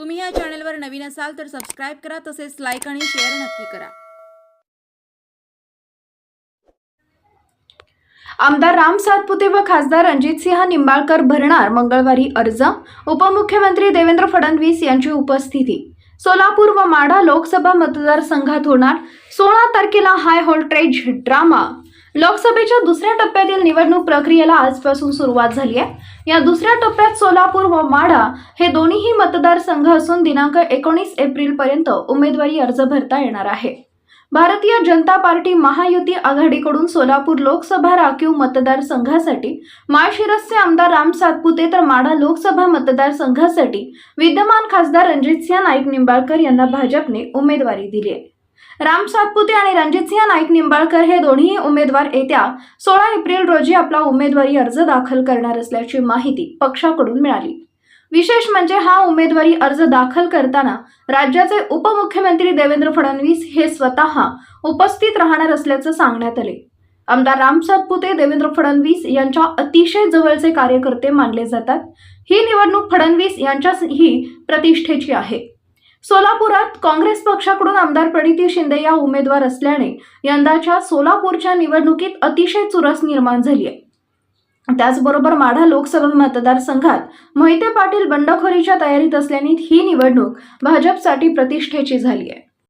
तुम्ही या चॅनलवर नवीन असाल तर सबस्क्राईब करा तसेच लाईक आणि शेअर नक्की करा. आमदार राम सातपुते व खासदार रणजितसिंह निंबाळकर भरणार मंगळवारी अर्ज उपमुख्यमंत्री देवेंद्र फडणवीस यांची उपस्थिती. सोलापूर व माढा लोकसभा मतदारसंघात होणार सोळा तारखेला हाय व्होल्टेज ड्रामा. लोकसभेच्या दुसऱ्या टप्प्यातील निवडणूक प्रक्रियेला आजपासून सुरुवात झाली आहे. या दुसऱ्या टप्प्यात सोलापूर व माढा हे दोन्हीही मतदारसंघ असून दिनांक एकोणीस एप्रिलपर्यंत उमेदवारी अर्ज भरता येणार आहे. भारतीय जनता पार्टी महायुती आघाडीकडून सोलापूर लोकसभा राखीव मतदारसंघासाठी माळशिरसचे आमदार राम सातपुते तर माढा लोकसभा मतदारसंघासाठी विद्यमान खासदार रणजितसिंह नाईक निंबाळकर यांना भाजपने उमेदवारी दिली आहे. राम सातपुते आणि रणजितसिंह नाईक निंबाळकर हे दोन्ही उमेदवार येत्या सोळा एप्रिल रोजी आपला उमेदवारी अर्ज दाखल करणार असल्याची माहिती पक्षाकडून मिळाली. विशेष म्हणजे हा उमेदवारी अर्ज दाखल करताना राज्याचे उपमुख्यमंत्री देवेंद्र फडणवीस हे स्वतः उपस्थित राहणार असल्याचं सांगण्यात आले. आमदार राम सातपुते देवेंद्र फडणवीस यांच्या अतिशय जवळचे कार्यकर्ते मानले जातात. ही निवडणूक फडणवीस यांच्याही प्रतिष्ठेची आहे. सोलापुरात काँग्रेस पक्षाकडून आमदार प्रणिती शिंदे या उमेदवार असल्याने यंदाच्या सोलापूरच्या निवडणुकीत अतिशय चुरस निर्माण झाली आहे. त्याचबरोबर माढा लोकसभा मतदारसंघात मोहिते पाटील बंडखोरीच्या तयारीत असल्याने ही निवडणूक भाजपसाठी प्रतिष्ठेची झाली आहे.